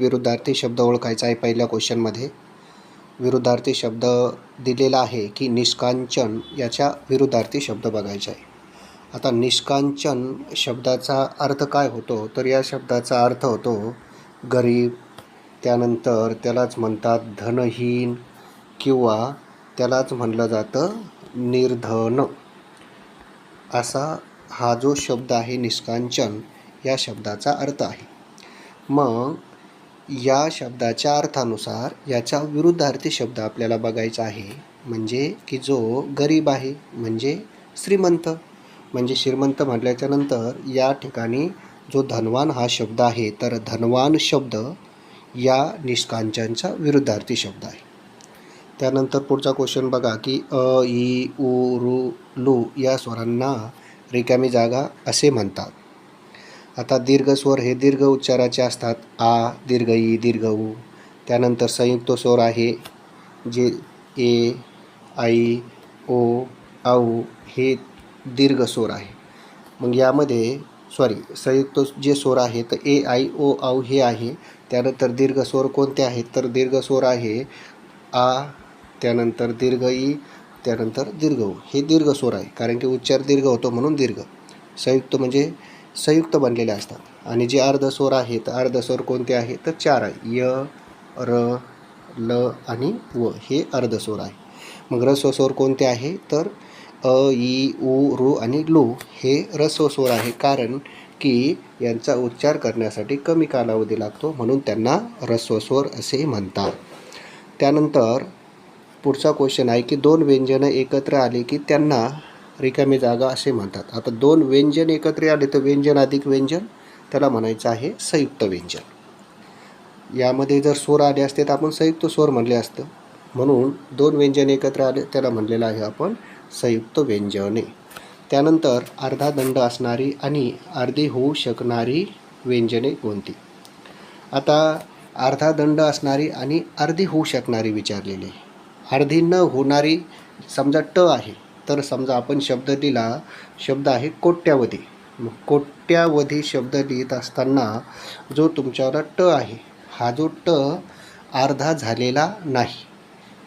विरुद्धार्थी शब्द ओळखायचा आहे पहिल्या क्वेश्चनमध्ये. विरुद्धार्थी शब्द दिलेला आहे की निष्कांचन याच्या विरुद्धार्थी शब्द बघायचा आहे. आता निष्कांचन शब्दाचा अर्थ काय होतो? तर या शब्दाचा अर्थ होतो गरीब त्यानंतर त्यालाच म्हणतात धनहीन किंवा त्यालाच म्हणलं जातं निर्धन. असा हा जो शब्द आहे निष्कांचन या शब्दाचा अर्थ आहे. मग या शब्दाच्या अर्थानुसार याचा विरुद्धार्थी शब्द आपल्याला बघायचा आहे. म्हणजे की जो गरीब आहे म्हणजे श्रीमंत. म्हणजे श्रीमंत म्हटल्याच्या नंतर या ठिकाणी जो धनवान हा शब्द आहे तर धनवान शब्द या निष्कांचनचा विरुद्धार्थी शब्द आहे. त्यानंतर पुढचा क्वेश्चन बघा की अ ई उ रु लू या स्वरांना रिकामी जागा असे म्हणतात. आता दीर्घ स्वर हे दीर्घ उच्चाराचे असतात. आ दीर्घ ई दीर्घ उ. त्यानंतर संयुक्त स्वर आहे जे ए आई ओ आऊ हे दीर्घ स्वर आहे. मग यामध्ये सॉरी संयुक्त जे स्वर आहे तर ए आई ओ आऊ हे आहे. त्यानंतर दीर्घ स्वर कोणते आहेत? तर दीर्घ स्वर आहे आ त्यानंतर दीर्घ ई त्यानंतर दीर्घ हे दीर्घ स्वर आहे. कारण की उच्चार दीर्घ होतो म्हणून दीर्घ. संयुक्त म्हणजे संयुक्त बनलेले असतात. आणि जे अर्धस्वर आहेत अर्धस्वर कोणते आहे तर चार आहे. य र ल आणि व हे अर्धस्वर आहे. मग रस्व स्वर कोणते आहे? तर अ ई उ रु आणि लू हे रस्व स्वर आहे. कारण की यांचा उच्चार करण्यासाठी कमी कालावधी लागतो. म्हणून त्यांना रस्वस्वर असे म्हणतात. त्यानंतर पुढचा क्वेश्चन आहे की दोन व्यंजनं एकत्र आले की त्यांना रिकामी जागा असे म्हणतात. आता दोन व्यंजन एकत्र आले तर व्यंजन अधिक व्यंजन त्याला म्हणायचं आहे संयुक्त व्यंजन. यामध्ये जर स्वर आले असते तर आपण संयुक्त स्वर म्हणले असतं. म्हणून दोन व्यंजन एकत्र आले त्याला म्हणलेलं आहे आपण संयुक्त व्यंजने. त्यानंतर अर्धा दंड असणारी आणि अर्धी होऊ शकणारी व्यंजने कोणती? आता अर्धा दंड असणारी आणि अर्धी होऊ शकणारी विचारलेली. अर्धी न होणारी समजा ट आहे. तर समजा आपण शब्द लिहिला शब्द आहे कोट्यावधी. मग कोट्यावधी शब्द लिहित असताना जो तुमच्यावर ट आहे हा जो ट अर्धा झालेला नाही.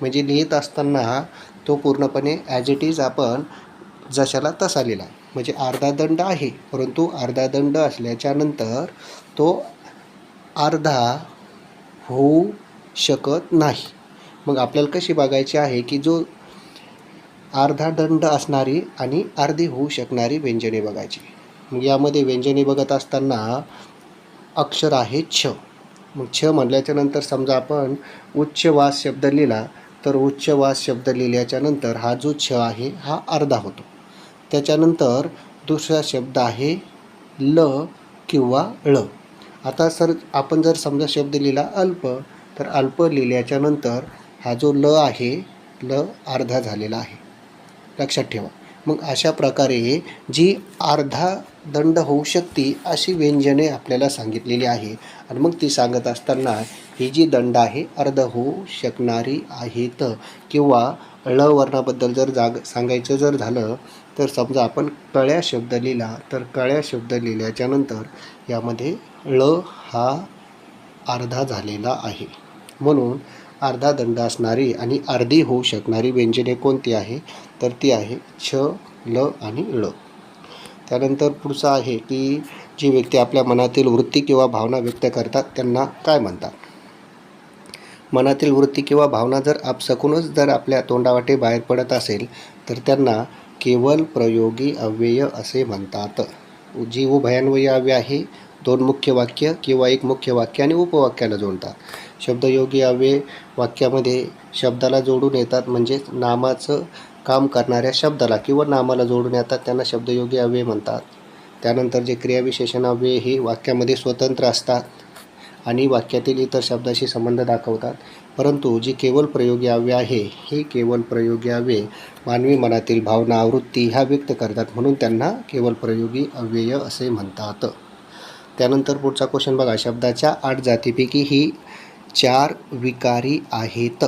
म्हणजे लिहित असताना तो पूर्णपणे ॲज इट इज आपण जशाला तसा लिहिला म्हणजे अर्धा दंड आहे परंतु अर्धा दंड असल्याच्या नंतर तो अर्धा होऊ शकत नाही. मग आपल्याला कशी बघायची आहे की जो अर्धा दंड असणारी आणि अर्धी होऊ शकणारी व्यंजने बघायची. मग यामध्ये व्यंजने बघत असताना अक्षर आहे छ. मग छ म्हटल्याच्या नंतर समजा आपण उच्चवास शब्द लिहिला तर उच्चवास शब्द लिहिल्याच्या नंतर हा जो छ आहे हा अर्धा होतो. त्याच्यानंतर दुसरा शब्द आहे ल किंवा ळ. आता सर आपण जर समजा शब्द लिहिला अल्प तर अल्प लिहिल्याच्यानंतर हा जो ल आहे ल अर्धा झालेला आहे. लक्षात ठेवा. मग अशा प्रकारे जी अर्धा दंड होऊ शकते अशी व्यंजने आपल्याला सांगितलेली आहे. आणि मग ती सांगत असताना ही जी दंड आहे अर्ध होऊ शकणारी आहेत. किंवा ळ वर्णाबद्दल जर जाग सांगायचं जर झालं तर समजा आपण कळ्या शब्द लिहिला तर कळ्या शब्द लिहिल्याच्यानंतर यामध्ये ळ हा अर्धा झालेला आहे. म्हणून अर्धा दंड असणारी आणि अर्धी होऊ शकणारी व्यंजने कोणती आहे? तर ती आहे छ ल आणि ळ. त्यानंतर पुढचं आहे की जी व्यक्ती आपल्या मनातील वृत्ती किंवा भावना व्यक्त करतात त्यांना काय म्हणतात? मनातील वृत्ती किंवा भावना जर आपसकूनच जर आपल्या तोंडावाटे बाहेर पडत असेल तर त्यांना केवळ प्रयोगी अव्यय असे म्हणतात. जी उभयान्वयी अव्यय आहे दोन मुख्य वाक्य किंवा एक मुख्य वाक्य आणि उपवाक्याला जोडतात. शब्दयोगी अव्यय वाक्यामध्ये शब्दाला जोडून येतात म्हणजेच नामाचं काम करणाऱ्या शब्दाला किंवा नामाला जोडून येतात त्यांना शब्दयोगी अव्यय म्हणतात. त्यानंतर जे क्रियाविशेषण अव्यय हे वाक्यामध्ये स्वतंत्र असतात आणि वाक्यातील इतर शब्दाशी संबंध दाखवतात. परंतु जी केवळ प्रयोगी अव्यय आहे ही केवळ प्रयोगी अव्यय मानवी मनातील भावना आवृत्ती ह्या व्यक्त करतात म्हणून त्यांना केवळ प्रयोगी अव्यय असे म्हणतात. त्यानंतर पुढचा क्वेश्चन बघा. शब्दाच्या आठ जातीपैकी ही चार विकारी आहेत.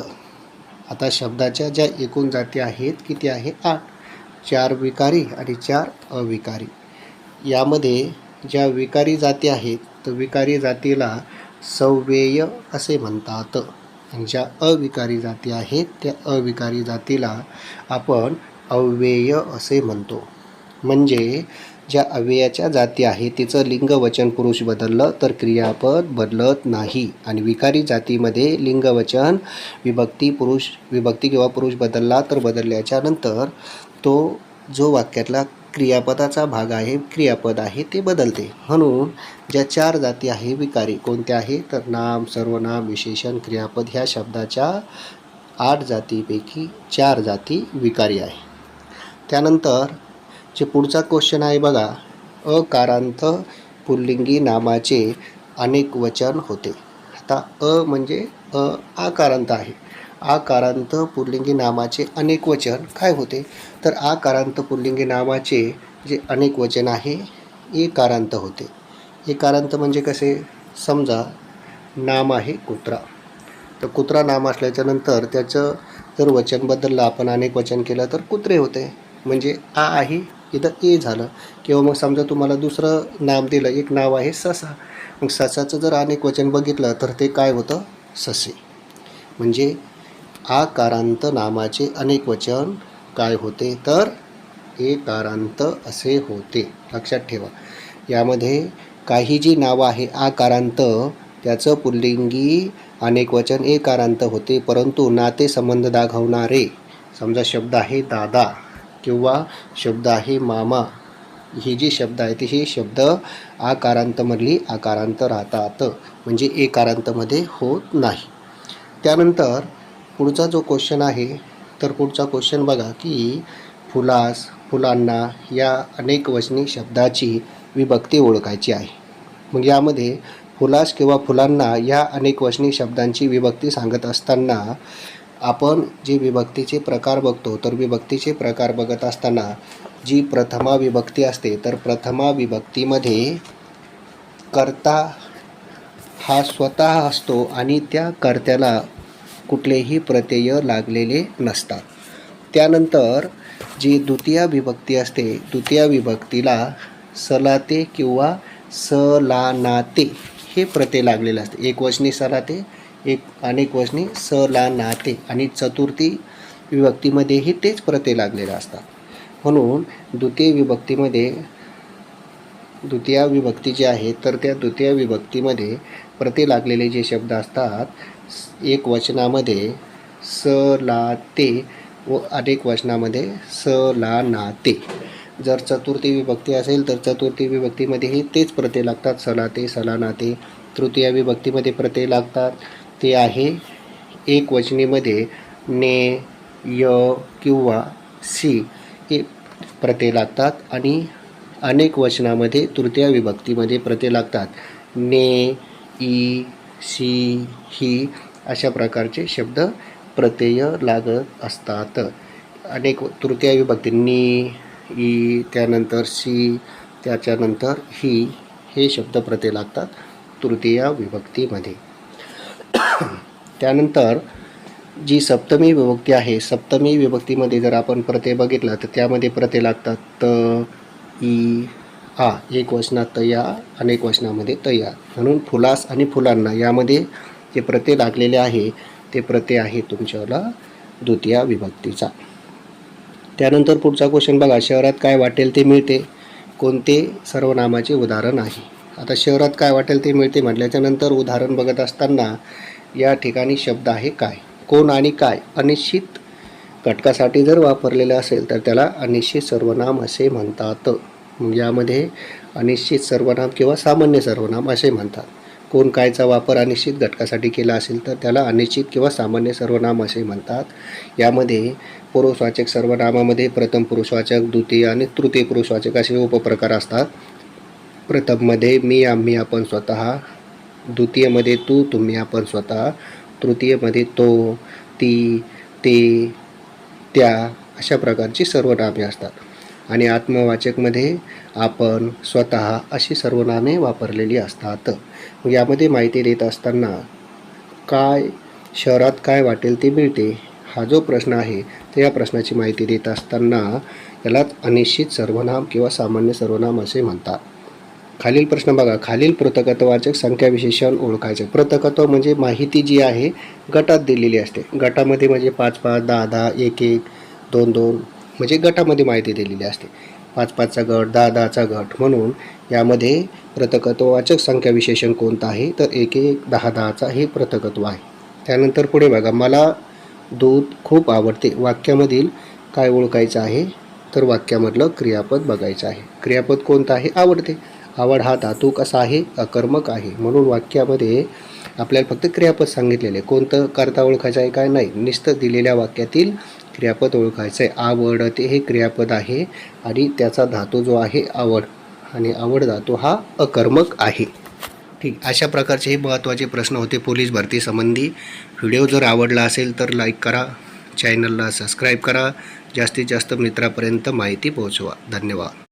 आता शब्दाच्या ज्या एकूण जाती आहेत किती आहे? आठ. चार विकारी आणि चार अविकारी. यामध्ये ज्या विकारी जाती आहेत तर विकारी जातीला सव्येय असे म्हणतात. आणि ज्या अविकारी जाती आहेत त्या अविकारी जातीला आपण अव्यय असे म्हणतो. म्हणजे ज्या अव्ययाच्या जाती आहे तिचं लिंग वचन पुरुष बदललं तर क्रियापद बदलत नाही. आणि विकारी जातीमध्ये लिंगवचन विभक्ती पुरुष विभक्ती किंवा पुरुष बदलला तर बदलल्याच्या नंतर तो जो वाक्यातला क्रियापदाचा भाग आहे क्रियापद आहे ते बदलते. म्हणून ज्या चार जाती आहे विकारी कोणत्या आहे तर नाम सर्वनाम विशेषण क्रियापद ह्या शब्दाच्या आठ जातीपैकी चार जाती विकारी आहे. त्यानंतर जे पुढचा क्वेश्चन आहे बघा अकारांत पुल्लिंगी नामाचे अनेक वचन होते. आता अ म्हणजे अ आकारांत आहे. आकारांत पुल्लिंगी नामाचे अनेक वचन काय होते? तर आकारांत पुल्लिंगी नामाचे जे अनेक वचन आहे एकारांत होते. एकारांत म्हणजे कसे? समजा नाम आहे कुत्रा. तर कुत्रा नाम असल्याच्या नंतर त्याचं जर वचन बदललं आपण अनेक वचन केलं तर कुत्रे होते. म्हणजे आ आहे इथं ए झालं. किंवा मग समजा तुम्हाला दुसरं नाम दिलं एक नाव आहे ससा. मग ससाचं जर अनेक वचन बघितलं तर ते काय होतं? ससे. म्हणजे आकारांत नामाचे अनेक वचन काय होते? तर एकारांत असे होते. लक्षात ठेवा. यामध्ये काही जी नावं आहे आकारांत त्याचं पुल्लिंगी अनेक वचन एकारांत होते. परंतु नातेसंबंध दाखवणारे समजा शब्द आहे दादा. किंवा शब्द आहे मामा. ही जी शब्द आहेत हे शब्द आकारांतमधली आकारांत राहतात. म्हणजे एकारांतमध्ये होत नाही. त्यानंतर पुढचा जो क्वेश्चन आहे तर पुढचा क्वेश्चन बघा की फुलास फुलांना या अनेक वचनी शब्दाची विभक्ती ओळखायची आहे. मग यामध्ये फुलास किंवा फुलांना या अनेक वचनी शब्दांची विभक्ती सांगत असताना आपण जे विभक्तीचे प्रकार बघतो तर विभक्तीचे प्रकार बघत असताना जी प्रथमा विभक्ती असते तर प्रथमा विभक्तीमध्ये कर्ता हा स्वतः असतो आणि त्या कर्त्याला कुठलेही प्रत्यय लागलेले नसतात. त्यानंतर जी द्वितीय विभक्ती असते द्वितीय विभक्तीला सलाते किंवा सलानाते हे प्रत्यय लागलेले असते. एक वचनी सलाते एक अनेक वचनी सलानाते आणि चतुर्थी विभक्तीमध्येही तेच प्रत्यय लागलेले असतात. म्हणून द्वितीय विभक्तीमध्ये द्वितीय विभक्ती जी आहे तर त्या द्वितीय विभक्तीमध्ये प्रत्यय लागलेले जे शब्द असतात एक वचनामध्ये स ला ते व अनेक वचनामध्ये स ला ना ते. जर चतुर्थी विभक्ती असेल तर चतुर्थी विभक्तीमध्येही तेच प्रत्यय लागतात. सलाते सलानाते तृतीय विभक्तीमध्ये प्रत्यय लागतात. ते आहे. एक वचनीमध्ये ने य किंवा सी हे प्रत्यय लागतात आणि अनेक वचनामध्ये तृतीय विभक्तीमध्ये प्रत्यय लागतात. ने ई सी ही अशा प्रकारचे शब्द प्रत्यय लागत असतात. अनेक तृतीय विभक्ती नी ई त्यानंतर सी त्याच्यानंतर ही हे शब्द प्रत्यय लागतात तृतीय विभक्तीमध्ये. त्यानंतर जी सप्तमी विभक्ती आहे सप्तमी विभक्तीमध्ये जर आपण प्रत्यय बघितला तर त्यामध्ये प्रत्यय लागतात त ई आ. एक वचनात तया अनेक वचनामध्ये तया. म्हणून फुलास आणि फुलांना यामध्ये जे प्रत्यय लागलेले आहे ते प्रत्यय आहे तुमच्याला द्वितीय विभक्तीचा. त्यानंतर पुढचा क्वेश्चन बघा शहरात काय वाटेल ते मिळते. कोणते सर्वनामाचे उदाहरण आहे? आता शहरात काय वाटेल ते मिळते म्हटल्याच्यानंतर उदाहरण बघत असताना या ठिकाणी शब्द आहे काय? कोण आणि काय? अनिश्चित घटकासाठी जर वापरलेलं असेल तर त्याला अनिश्चित सर्वनाम असे म्हणतात. म्हणजे यामध्ये अनिश्चित सर्वनाम किंवा सामान्य सर्वनाम असे म्हणतात. कोण कायचा वापर अनिश्चित घटकासाठी केला असेल तर त्याला अनिश्चित किंवा सामान्य सर्वनाम असे म्हणतात. यामध्ये पुरुषवाचक सर्वनामामध्ये प्रथम पुरुषवाचक द्वितीय आणि तृतीय पुरुषवाचक असे उपप्रकार असतात. प्रथममध्ये मी आम्ही आपण स्वतः द्वितीयमध्ये तू तुम्ही आपण स्वतः. तृतीयमध्ये तो ती ते त्या अशा प्रकारची सर्वनामे असतात. आणि आत्मवाचकमध्ये आपण स्वतः अशी सर्वनामे वापरलेली असतात. यामध्ये माहिती देत असताना काय शहरात काय वाटेल ते मिळते हा जो प्रश्न आहे तर या प्रश्नाची माहिती देत असताना यालाच अनिश्चित सर्वनाम किंवा सामान्य सर्वनाम असे म्हणतात. खालील प्रश्न बघा. खालील पृथकत्ववाचक संख्या विशेषण ओळखायचं. पृथकत्व म्हणजे माहिती जी आहे गटात दिलेली असते. गटामध्ये म्हणजे पाच पाच दहा दहा एक एक दोन दोन म्हणजे गटामध्ये माहिती दिलेली असते. पाच पाचचा गट दहा दहाचा गट. म्हणून यामध्ये पृथकत्ववाचक संख्या विशेषण कोणतं आहे? तर एक एक दहा दहाचा हे पृथकत्व आहे. त्यानंतर पुढे बघा. मला दूध खूप आवडते. वाक्यामधील काय ओळखायचं आहे? तर वाक्यामधलं क्रियापद बघायचं आहे. क्रियापद कोणतं आहे? आवडते. आवड हा धातू कसा आहे अकर्मक आहे. म्हणून वाक्यामध्ये आपल्याला फक्त क्रियापद सांगितलेले. कोणतं करता ओळखायचं आहे काय नाही. नुसतं दिलेल्या वाक्यातील क्रियापद ओळखायचं आहे. आवडते हे क्रियापद आहे आणि त्याचा धातू जो आहे आवड. आणि आवड धातू हा अकर्मक आहे. ठीक. अशा प्रकारचे हे महत्त्वाचे प्रश्न होते पोलीस भरतीसंबंधी व्हिडिओ जर आवडला असेल तर लाईक करा. चॅनलला सबस्क्राईब करा. जास्तीत जास्त मित्रापर्यंत माहिती पोहोचवा. धन्यवाद.